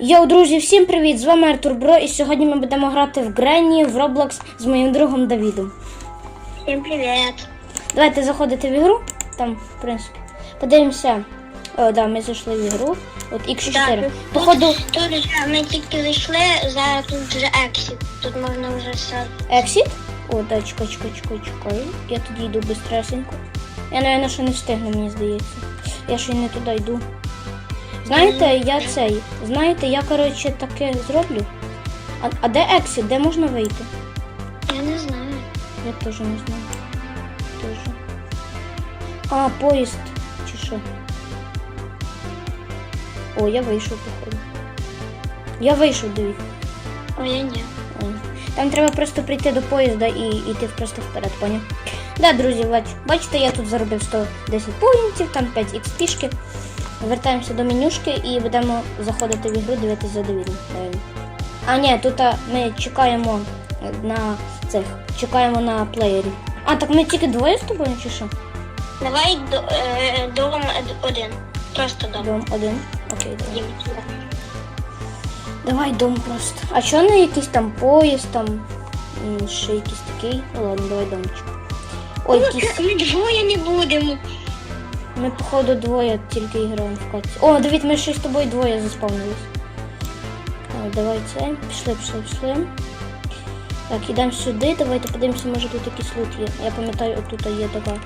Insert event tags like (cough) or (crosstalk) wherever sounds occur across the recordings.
Йоу, друзі, всім привіт! З вами Артур Бро, і сьогодні ми будемо грати в Гренні в Roblox з моїм другом Давідом. Всем привет. Давайте заходити в ігру. Там, в принципі, подивимося. О, да, ми зайшли в ігру. От X4. тут- Походу, Тут вже ми тільки зайшли, зараз тут вже ексіт. Тут можна вже все. Exit. О, да, чекай, чекай, чекай, чекай. Я тоді йду бистресенько. Я, напевно, що не встигну, мені здається. Я ще й не туди йду. Знаєте, я цей. Знаєте, я, коротше, таке зроблю. А, а де Exit? Де можна вийти? Я не знаю. Я теж не знаю. Тоже. А, поїзд. Чи що? О, я вийшов, походу. Я вийшов, дивіться. О, я ні. Ой. Там треба просто прийти до поїзда і йти просто вперед, поняв? Да, друзі, бач, бачите, я тут заробив 110 поінтів, там 5 XP. Вертаємося до менюшки і будемо заходити в ігру, дивитися за Давідом. А ні, тут ми чекаємо на цих. Чекаємо на плеєрі. А, так ми тільки двоє з тобою, чи що? Давай до, е, дом один. Просто дом. Дом один. Окей, давай. Дім. Давай дом просто. А що не якийсь там поїзд, там ще якийсь такий? Ну ладно, давай домчик. Ой, якийсь. Ми двоє не будемо. Ми, походу, двоє тільки граємо в каті. О, Давід, ми ще з тобою двоє заспавнились. Так, давай це. Пішли, пішли, пішли. Так, ідемо сюди. Давайте подивимося, може тут якийсь лут є. Я пам'ятаю, отут є така,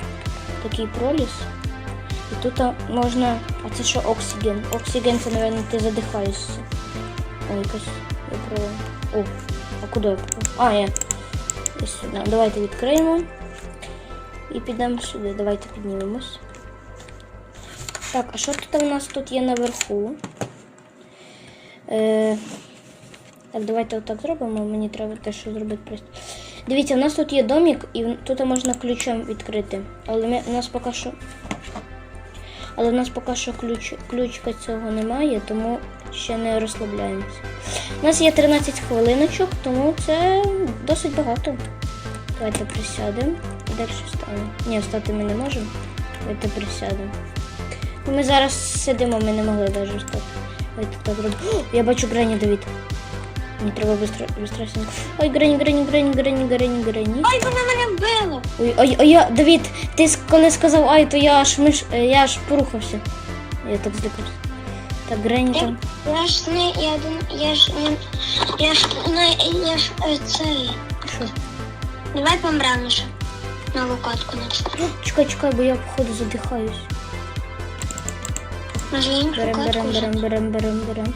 такий проліс. І тут можна. А це що оксиген? Оксиген це, мабуть, ти задихаєшся. О, якась. Я про. О, а куди я попав? А, я. Давайте відкриємо. І підемо сюди. Давайте піднімемось. Так, а що тут у нас тут є наверху? Е, так, давайте отак зробимо. Мені треба те, що зробити просто. Дивіться, у нас тут є домик, і тут можна ключем відкрити. Але ми, у нас поки що. Але в нас поки що ключ, ключка цього немає, тому ще не розслабляємося. У нас є 13 хвилиночок, тому це досить багато. Давайте присядемо і далі встанемо. Ні, встати ми не можемо. Давайте присядемо. Ну, Ми зараз сидимо, ми не могли навіть встати. Так. Я бачу Грені, Давід. Мені треба быстросенько. Ой, Грені, Грені, Грені, Грені, Грені, Грені. Ай, вона мене вбила. Ой, ой, ой, я, Давід, ти коли сказав ай, то я аж миш, е, я аж порухався. Я так злякався. Так, Грені там. Я ж не, я, я ж не, я ж не, я ж е. Що? Давай помремо ще. На локатку на Чекай, чекай, бо я походу задихаюсь. Може Берем, берем, берем, берем, берем, берем.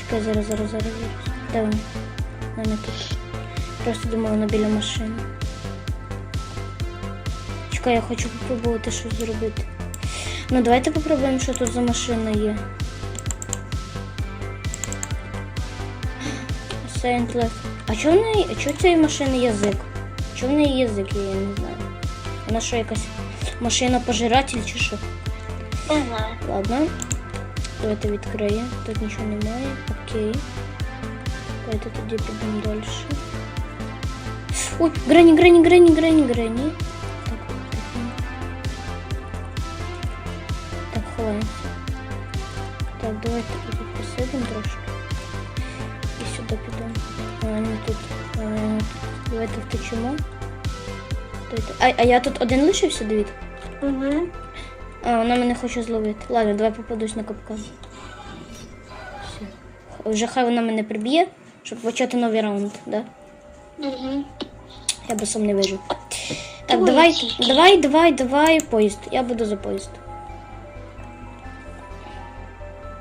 Чекай, зараз, зараз, зараз, зараз. Де? Вони тут. Просто думала, вона біля машини. Чекай, я хочу попробувати щось зробити. Ну, давайте попробуємо, що тут за машина є. Saint Left. А чого в неї, а чого цієї машини язик? Чого в неї язик є, я не знаю. Вона що, якась машина пожиратель чи що? Не знаю. Ладно. Давайте відкриємо. Тут нічого немає. Окей. Давайте тоді підемо далі. Ой, грані, грані, грані, грані, грані. Так, так. Так, ховаємося. Так, давайте тут посидимо трошки. І сюди підемо. А, не тут. А, не тут. Давайте втечемо. Давайте. А, а я тут один лишився, Давід? Угу. А, вона мене хоче зловити. Ладно, давай попадусь на капкан. Все. Вже хай вона мене приб'є, щоб почати новий раунд, да? Угу. Я би сам не вижив. Так, Ой, давай, давай, давай, давай, поїзд. Я буду за поїзд.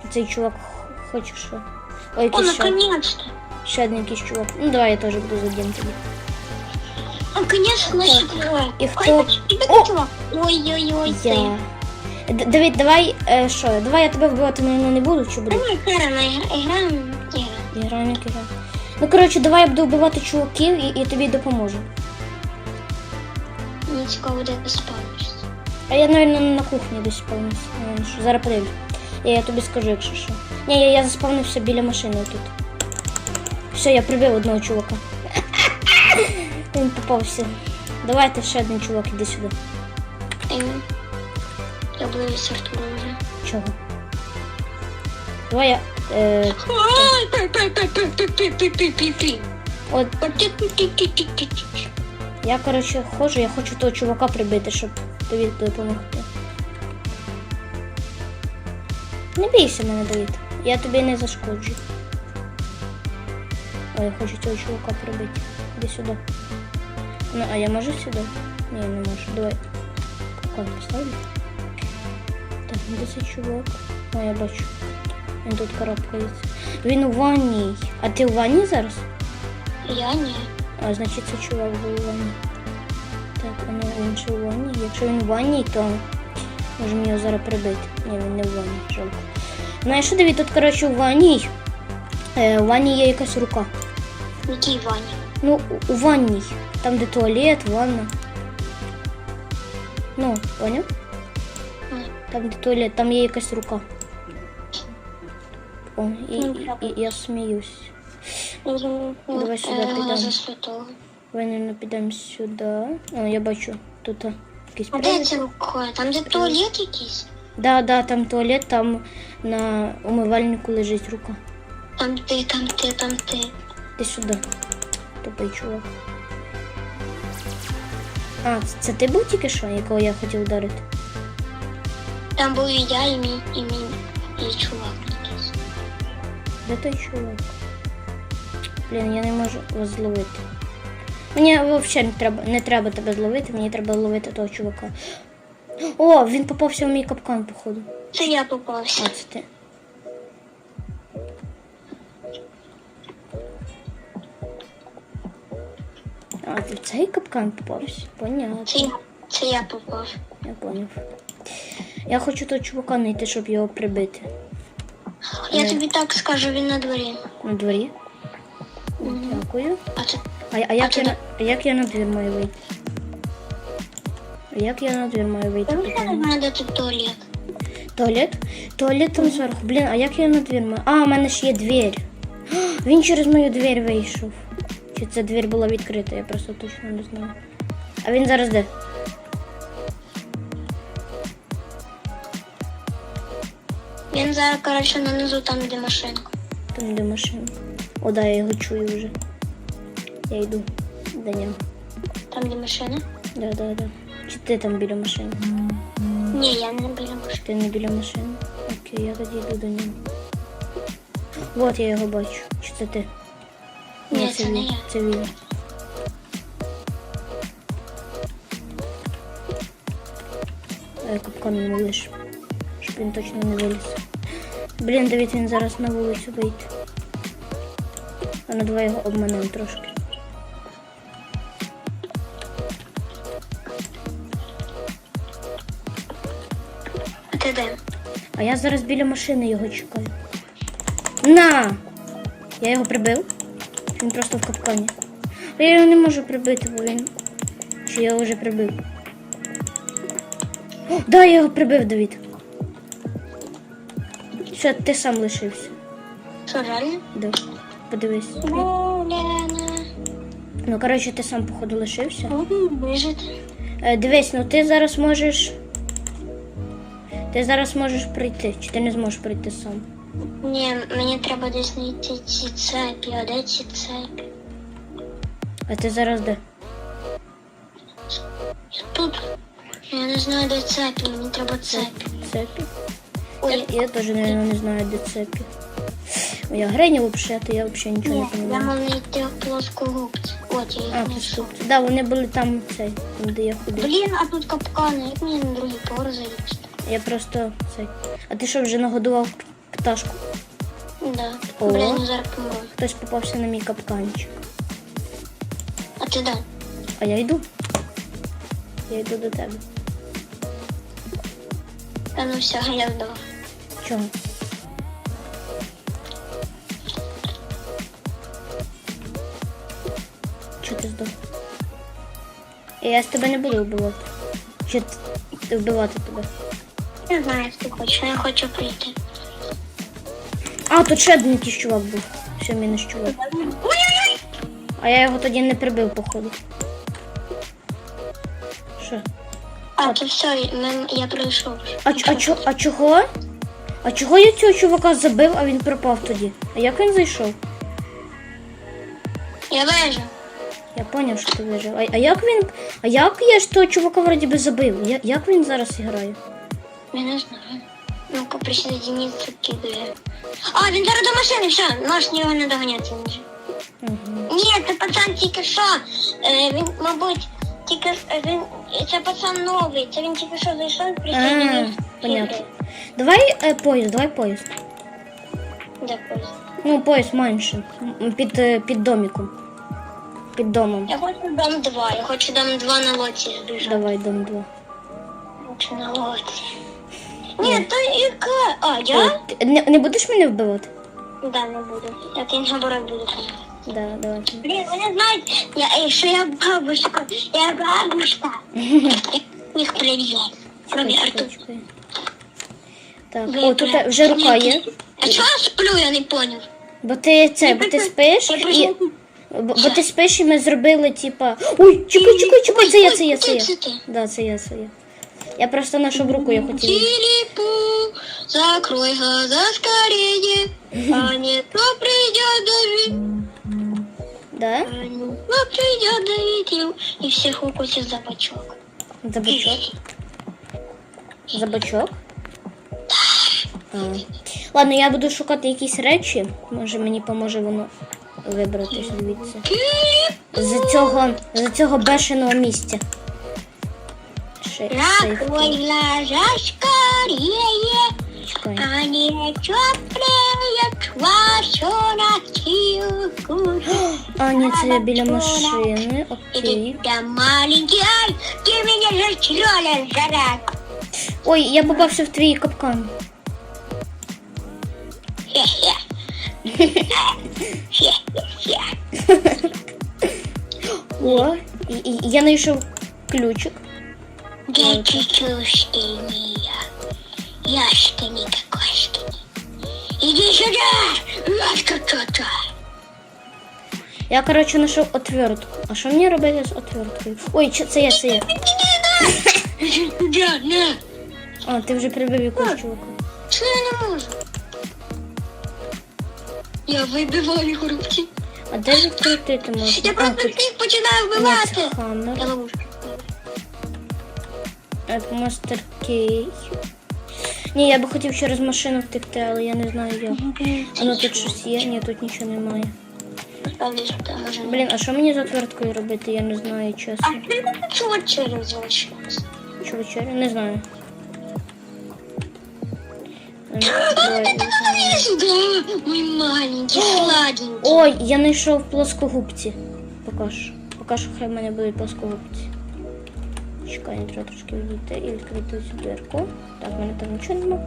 Цей чувак хоче що. Ой, О, ще, наконец-то. ще один якийсь чувак. Ну давай я теж буду за дім тобі. Наконец-то наши двое. І хто? Ой, тебе. Ой-ой-ой. Давид, давай, е, що, давай я тебе вбивати наверно, не буду, чи буду? Давай, Кара, играем. Играем. Іграємо, ігра. Ну, коротше, давай я буду вбивати чуваків і, і тобі допоможу. Мені цікаво, де ти спавнишся. А я, мабуть, на кухні десь спавнився. Що. Зараз подивлюсь. Я, я тобі скажу, якщо що. Ні, я, я заспавнився біля машини тут. Все, я прибив одного чувака. Він попався. Давайте ще один чувак, іди сюди. Я ближусь Артуру вже. Чого? Давай я. Е... Я, коротше, хожу, я хочу того чувака прибити, щоб тобі допомогти. Не бійся мене, Давід. Я тобі не зашкоджу. А я хочу цього чувака прибити. Іди сюди. Ну, а я можу сюди? Ні, не можу. Давай. Кон поставлю. Так, чувак? О, я бачу. Він тут карабкається. Він у ванній. А ти у ванні зараз? Я ні. А значить це чувак був у ванні. Так, ну він же у ванні. Якщо він у ванні, то можемо його зараз прибити. Ні, він не в ванні, жалко. Знаєш, що Давід, тут, коротше, у ванні. Е, у ванні є якась рука. Який Ваня? Ну, у- у ванній. Там, де туалет, ванна. Ну, поняв? Там, туалет, там є якась рука. О, і, Ну, і, і я сміюсь. Давай сюди підемо. Е, За підемо сюди. О, я бачу, тут якийсь А де це рукою? Там де туалет якийсь? Да, да, там туалет, там на умивальнику лежить рука. Там ти, там ти, там ти. Ти сюди. Тупий чувак. А, це- це ти був тільки що, якого я хотів ударити? Там був і я, і мій, і мій, і чувак якийсь. Де той чувак? Блін, я не можу вас зловити. Мені взагалі не треба, не треба тебе зловити, мені треба ловити того чувака. О, він попався в мій капкан, походу. Це я попався. А, це ти. А, ти в цей капкан попався? Понятно. Це я, це я попав. Я поняв. Я хочу того чувака знайти, щоб його прибити. Я тобі так скажу, він на дворі. На дворі. Дякую. А це А, а, як, це я, а як я на двір маю вийти? А як я на двір маю вийти? не туалет. Туалет? Туалет там зверху. Блін, а як я на двір маю? А, у мене ж є двір. (gasps) Він через мою двір вийшов. Чи ця двір була відкрита, я просто точно не знаю. А він зараз де? Він зараз, коротше, нанизу там, де машинка. Там де машина. О, да, я його чую вже. Я йду до нього. Там, де машина? Да, да, да. Чи ти там біля машини? Ні, я не біля машини. Ти не біля машини? Окей, я тоді йду до нього. Вот я його бачу. Чи це ти? Ні, це не я. Це він. Капкан йому лиш, щоб він точно не виліз. Блін, Давід, він зараз на вулицю вийде. А на два його обманемо трошки. А ти де? А я зараз біля машини його чекаю. На! Я його прибив. Він просто в капкані. А я його не можу прибити, бо він. Чи я його вже прибив? О, да, я його прибив, Давід. Все, ти сам лишився. Що, реально? Да. Подивись. Лена. Ну, коротше, ти сам, походу, лишився. Вижити. Е, дивись, ну ти зараз можеш. Ти зараз можеш прийти, чи ти не зможеш прийти сам? Ні, мені треба десь знайти ці цепі, а де ці цепі? А ти зараз де? Тут. Я не знаю, де цепі, мені треба цепі. Цепі? Ой, Я, теж, наверное, не знаю, де цепі. Я Грені взагалі, то я взагалі нічого ні, не я розумію. мав знайти плоскогубці. От, я А, їх знайшов. Да, вони були там, цей, там, де я ходив. Блін, а тут капкани, як мені на другий поверх залізти? Я просто цей. А ти що, вже нагодував пташку? Да. О. Блін, зараз помру. Хтось попався на мій капканчик. А ти де? А я йду. Я йду до тебе. Та ну все, я вдав. Чого? Чого ти здох? Я з тебе не буду вбивати. Чи ти вбивати тебе? Не знаю, як ти хочеш, я хочу прийти. А, тут ще один якийсь чувак був. Все, мінус чувак. Ой-ой-ой! А я його тоді не прибив, походу. Що? А, то все, я прийшов. А, а, чо- а чого? А чого я цього чувака забив, а він пропав тоді? А як він зайшов? Я вижу. Я поняв, що ти вижив. А, а як він. А як я ж того чувака вроді би забив? Я, як він зараз грає? Я не знаю. Ну-ка, присоединиться к игре. А, він зараз до машини, все, можеш його не доганяти вже. Угу. Ні, це пацан тільки що. Е, він, мабуть, тільки е, він. Це пацан новий. Це він тільки що зайшов і присоединився. А, понятно. Давай е, поїзд, давай поїзд. Де поїзд? Ну, поїзд менше. М, Під, е, під домиком. Під домом. Я хочу дом 2. Я хочу дом 2 на лоці збіжати. Давай дом 2. Хочу на лоці. Ні, то яка? А, я? Ти Не, не будеш мене вбивати? Да, не буду. Я кінь наоборот буду. Да, давай. Блін, вони знають, я, е, що я бабушка. Я бабушка. (laughs) Їх привіт. Кроме чекай, чекай. Так, о, тут вже рука є. А чого я сплю, я не поняв. Бо ти це, бо ти спиш і. Бо, бо ти спиш і ми зробили, типа. Ой, чекай, чекай, чекай, це я, це я, це я. Да, це я, це я. Я просто нашу руку я хотіла. Филиппу, закрой глаза скорее, а не то придет Давид, Да? а не то придет Давид и всех укусит за бочок. За бочок. За бочок? Ладно, я буду шукати якісь речі. Може мені поможе воно вибратися звідси. З цього, з цього бешеного місця. Ще, Закрой глаза скорее, а не. (gasps) А, ні, це я біля машини. Окей. Иди, маленький, ай, ты меня застрелял, жара. Ой, я попався в твій капкан. Хе-хе. Хе-хе-хе. О, і, і, я знайшов ключик. Да чувствуешь меня. Яшка никакошки. Иди сюда, яшка-то-то. Я, коротше, знайшов отвертку. А що мені робити з отверткою? Ой, чи- це я, це я. Иди сюда, на. А, ти вже прибив якогось чувака. Что я не могу? Я вибиваю руки. А де відкрутити можна? Я А, просто тут всіх починаю вбивати. Я ловушка. Мастер Кей. Ні, я би хотів через машину втекти, але я не знаю як. А ну тут щось є? Ні, тут нічого немає. Блін, а що мені з отверткою робити? Я не знаю, А чесно. ти не чого через залишилось? Що вечеря? Не знаю. Мой маленький, сладенький. Ой, я знайшов плоскогубці. Поки що. Хай в мене будуть плоскогубці. Чекай, треба трошки відійти і відкрити цю дверку. Так, в мене там нічого нема.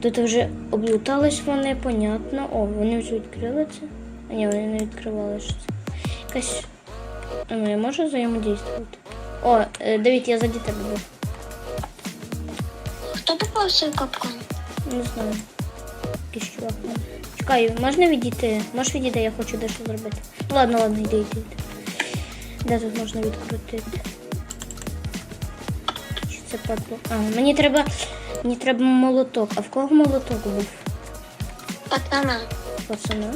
Тут вже облутались вони, понятно. О, вони вже відкрили це. А ні, вони не відкривали що це. Якась. Ну я можу взаємодействувати? О, е, Давід, я заді тебе був. Хто попався капкан? Не знаю. Якийсь чувак. Чекай, можна відійти? Можеш відійти, я хочу дещо зробити. Ну ладно, ладно, йди, йди. Де тут можна відкрутити? Чи це падло? А, мені треба. Мені треба молоток. А в кого молоток був? Пацана. Пацана?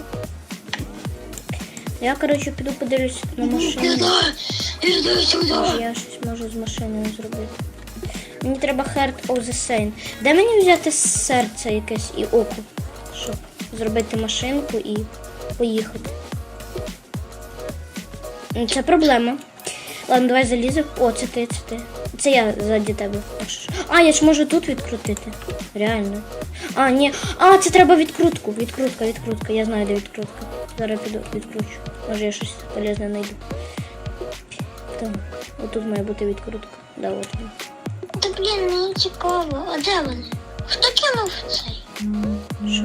Я, коротше, піду подивлюсь на машину. Сюда. Може, я щось можу з машиною зробити. Мені треба Heart of the Saint. Де мені взяти серце якесь і око, щоб зробити машинку і поїхати? Це проблема. Ладно, давай заліземо. О, це ти, це ти. Це я ззаді тебе. А, я ж можу тут відкрутити. Реально. А, ні. А, це треба відкрутку. Відкрутка, відкрутка. Я знаю, де відкрутка. Зараз піду відкручу. Може я щось полезне знайду. Отут має бути відкрутка. Да, от блін, мені цікаво. А де вони? Хто кинув цей? Що?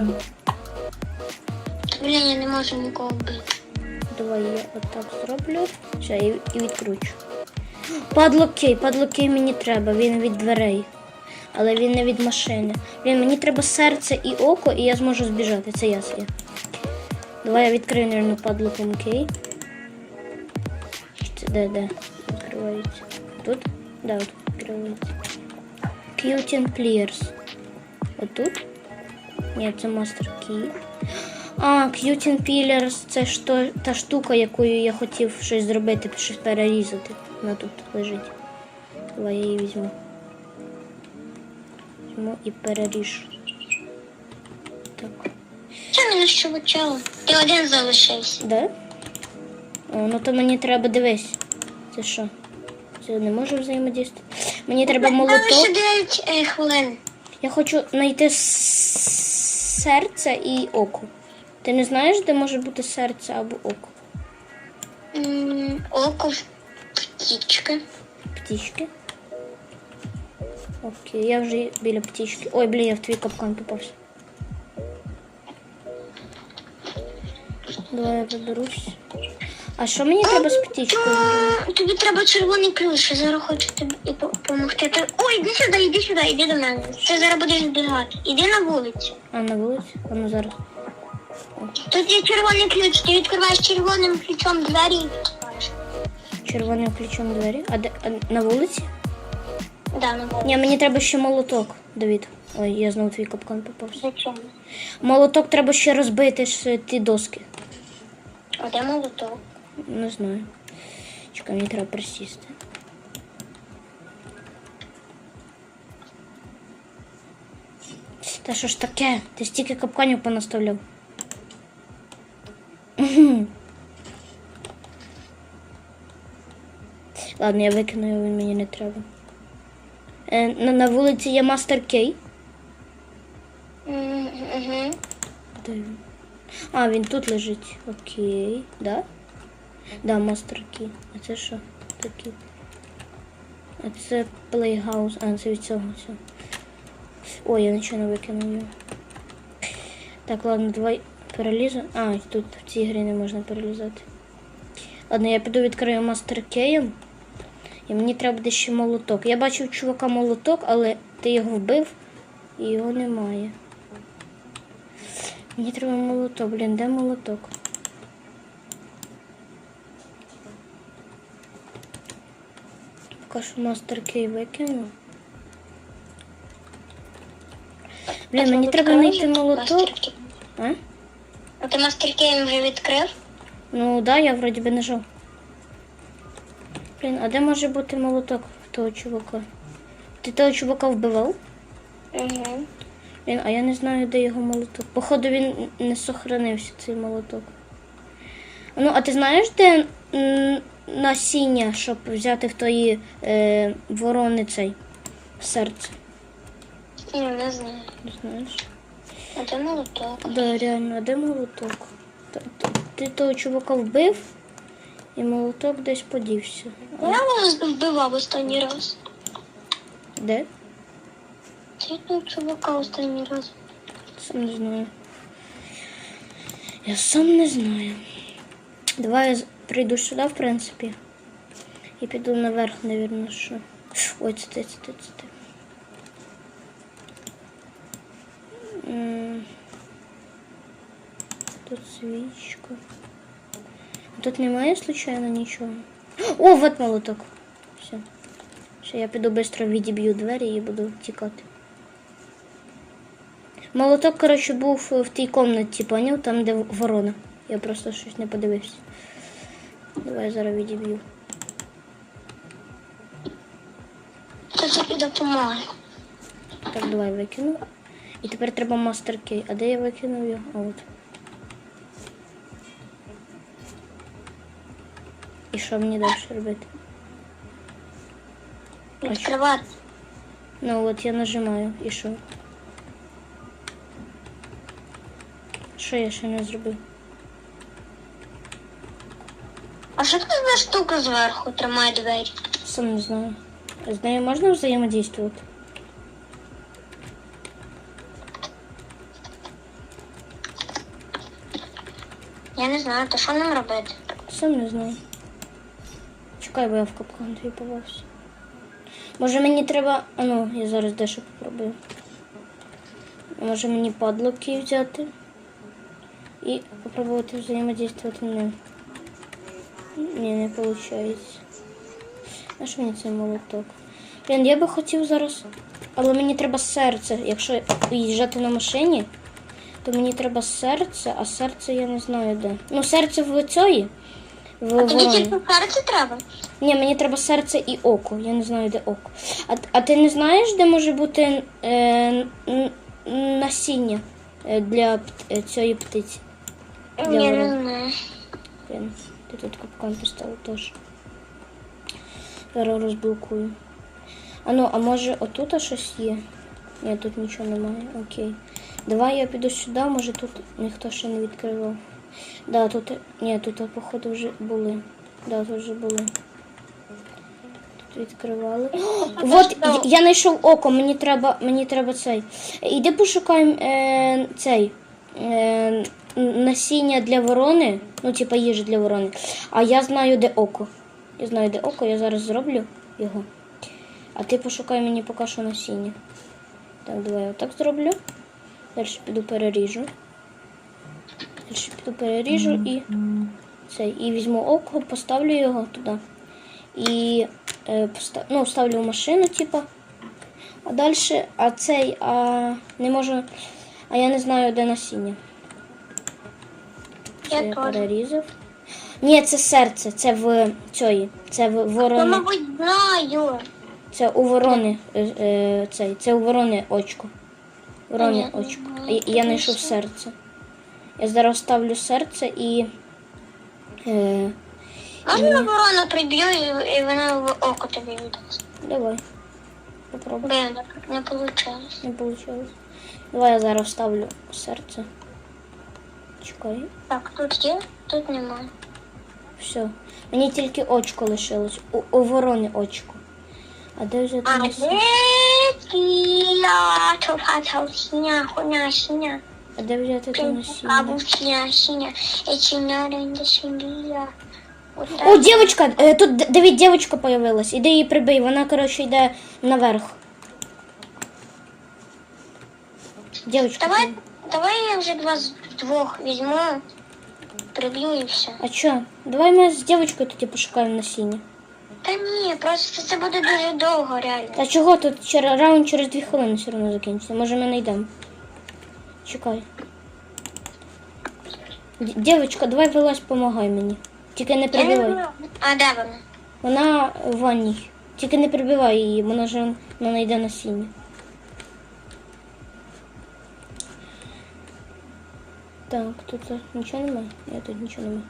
Блін, я не можу нікого вбити. Давай я отак зроблю. Все, і, і відкручу. Падлокей, падлокей мені треба, він від дверей. Але він не від машини. Блін, мені треба серце і око, і я зможу збіжати. Це я це я. Давай я відкрию, наверное, падлоком кей. Де, де? Відкривається. Тут? Да, от відкривається. Qtin Clears. Отут? Ні, це Master Key. А, Qtin Pillars це ж то, та штука, якою я хотів щось зробити, щось перерізати. Вона тут лежить. Давай я її візьму. Візьму і переріжу. Так. Це мене що почало. Ти один залишився. Де? О, ну то мені треба дивись. Це що? Це не може взаємодіяти. Мені треба молоток. ще 9 е, хвилин. Я хочу знайти серце і око. Ти не знаєш, де може бути серце або око? М, Око, птічка. Птічки. Окей, я вже біля птічки. Ой, блін, я в твій капкан попався. Давай я виберусь. А що мені треба з птічкою? Тобі треба червоний ключ, я зараз хочу тобі допомогти. Ти- Ой, іди сюди, іди сюди, іди до мене. Ти зараз будеш збігати. Іди на вулицю. А на вулиці? А ну зараз. Тут є червоний ключ, ти відкриваєш червоним ключом двері і відкриваєш. Червоним ключом двері. А де а на вулиці? Да, на вулиці. Ні, мені треба ще молоток, Давід. Ой, я знову твій капкан попався. Зачем? Молоток треба ще розбити ж ті доски. А де молоток? Не знаю. Чекай, мені треба присісти. Та що ж таке? Ти стільки капканів понаставляв. Ладно, я викину його, він мені не треба. Е, на, на вулиці є мастер кей. Угу. А, він тут лежить. Окей. Да? Да, кі. А це що? Такі. А це Playhouse. А, це від цього все. Ой, я нічого не викинув. Так, ладно, давай перелізу. А, тут в цій грі не можна перелізати. Ладно, я піду відкрию мастер кейм. І мені треба буде ще молоток. Я бачив чувака молоток, але ти його вбив і його немає. Мені треба молоток, блін, де молоток? Поки мастер кей викину. Блін, мені треба знайти молоток. А? А ти мастер-кейм вже відкрив? Ну да, я вроді би нажав. Блін, а де може бути молоток в того чувака? Ти того чувака вбивав? Угу. Блін, а я не знаю, де його молоток. Походу він не сохранився, цей молоток. Ну, а ти знаєш, де насіння, щоб взяти в тої е, ворони цей серце? Ні, не знаю. Не знаєш? А де молоток? Да, реально, а де молоток? Т- т- Ти того чувака вбив, і молоток десь подівся. А Я вас вбивав останній раз. Де? Ти того чувака останній раз. Сам не знаю. Я сам не знаю. Давай я з- прийду сюди, в принципі. І піду наверх, навірно, що. Ой, це це ти, це ти. Тут свічка. Тут немає случайно нічого. О, вот молоток. Все. Все, я піду швидко відіб'ю двері і буду тікати. Молоток, коротше, був в тій кімнаті, поняв, там, де ворона. Я просто щось не подивився. Давай я зараз відіб'ю. Це тобі допоможе. Так, давай викину. І тепер треба мастер кей. А де я викинув його? А от. І що мені далі робити? Відкривати. Ну от я нажимаю. І що? Що я ще не зробив? А що це за штука зверху тримає двері? Сам не знаю. З нею можна взаємодействувати? Я не знаю, то що нам робити? Сам не знаю. Чекай, бо я в капкан твій попався. Може мені треба. А ну, я зараз дещо попробую. Може мені падлоки взяти і попробувати взаємодействувати ним. Ні, не виходить. А що мені цей молоток? Блін, я би хотів зараз Але мені треба серце. Якщо їжджати на машині, то мені треба серце, а серце я не знаю де. Ну, серце в цієї. В Тобі тільки серце треба? Ні, мені треба серце і око. Я не знаю, де око. А, а ти не знаєш, де може бути е, насіння е, для е, цієї птиці? Ні, не знаю. Блін, тут капкан поставив теж. Зараз розблокую. А ну, а може отут щось є? Ні, тут нічого немає. Окей. Давай я піду сюди, може тут ніхто ще не відкривав. Да, тут. Ні, тут, походу, вже були. Да, тут вже були. Тут відкривали. Вот, я- я знайшов око, мені треба, мені треба цей. Іди пошукаємо е, цей. Е, насіння для ворони. Ну, типа їжа для ворони. А я знаю, де око. Я знаю, де око, я зараз зроблю його. А ти пошукай мені поки що насіння. Так, давай я отак зроблю. Далі піду переріжу. Далі піду переріжу і цей. І візьму око, поставлю його туди. І е, постав, ну, ставлю в машину, типа. А далі, а цей, а не можу. А я не знаю, де насіння. Я я перерізав. Ні, це серце, це в цієї. Це в Я, мабуть, знаю. Це у ворони е, е, цей. Це у ворони очко. Ворони Ні, очко. Я, я знайшов серце. Я зараз ставлю серце і. Е, Можна на ворону приб'ю і, і вона в око тобі віддасть. давай. Попробуй. Блін, не вийшло. Не вийшло. Давай я зараз ставлю серце. Чекай. Так, тут є, тут немає. Все. Мені тільки очко лишилось. У, у ворони очко. А де вже А там? де сіля? Чопата сіня, хуйня сіня. А де взяти там насіння? Або сіня, сіня. І сіня, ренда сіня. О, дівчинка! Е, Тут д- Давид, дівчинка появилась. Іди її прибий. Вона, коротше, йде наверх. Дівчинка. Давай, давай я вже два з двох візьму, приб'ю і все. А що? Давай ми з дівчинкою тоді пошукаємо насіння. Та ні, просто це буде дуже довго, реально. Та чого тут раунд через дві хвилини все одно закінчиться. Може ми не йдемо. Чекай. Д- Дівчинка, давай вилазь, помагай мені. Тільки не Я не прибивай. знаю. А де вона? Вона в ванній. Тільки не прибивай її, вона ж вона йде насіння. Так, тут нічого немає? Ні, тут нічого немає.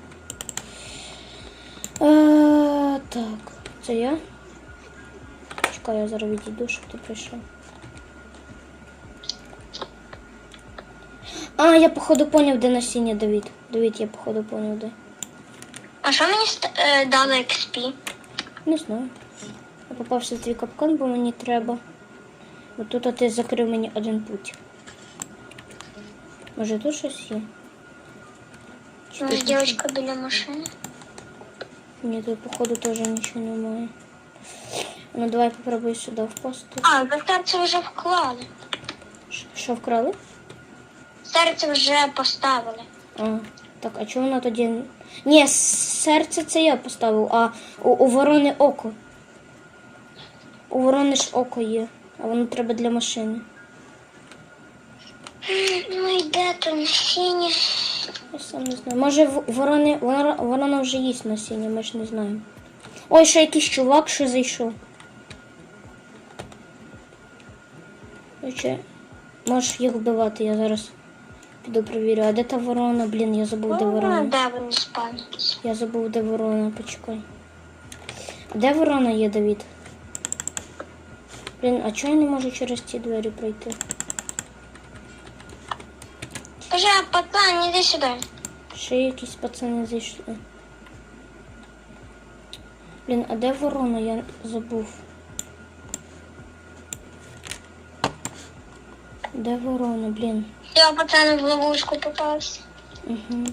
Е, так, це я. Чекай, я зараз відійду, щоб ти прийшов. А, я походу поняв, де насіння Давід. Давід, я походу поняв, де. А що мені е, дали XP? Не знаю. Я попався в твій капкан, бо мені треба. Бо тут ти закрив мені один путь. Може тут щось є? Чи Може, дівчинка біля машини? Ні, тут походу теж нічого немає. Ну давай попробуй сюди впасти. А, ви серце вже вклали. Ш- Що вкрали? Серце вже поставили. А, так, а чого воно тоді. Ні, серце це я поставив, а у, у ворони око. У ворони ж око є, а воно треба для машини. Ну то насіння? Я сам не знаю. Може ворони, вона, ворона вже їсть насіння, ми ж не знаємо. Ой, ще якийсь чувак ще зайшов. Короче, можеш їх вбивати, я зараз піду перевірю. А де та ворона? Блін, я забув, де ворона. де вони спавняться? Я забув, де ворона, почекай. А де ворона є, Давід? Блін, а чого я не можу через ці двері пройти? Скажи, а пацан, іди сюди. Ще якісь пацани зайшли. Блін, а де ворона? Я забув. Де ворона, блін? Я пацан в ловушку попався. Угу.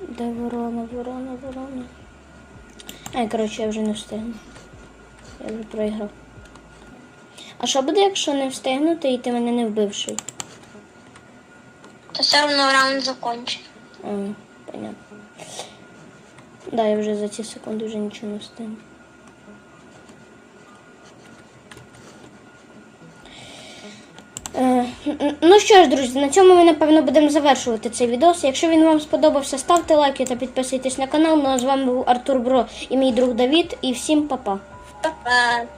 Де ворона, ворона, ворона? Ай, коротше, я вже не встигну. Я вже проіграв. А що буде, якщо не встигнути і ти мене не вбивший? Все одно раунд закончить. А, понятно. Да, я вже за ці секунди вже нічого не встигну. Ну що ж, друзі, на цьому ми напевно будемо завершувати цей відос. Якщо він вам сподобався, ставте лайки та підписуйтесь на канал. Ну а з вами був Артур Бро і мій друг Давід. І всім па-па. Па-па.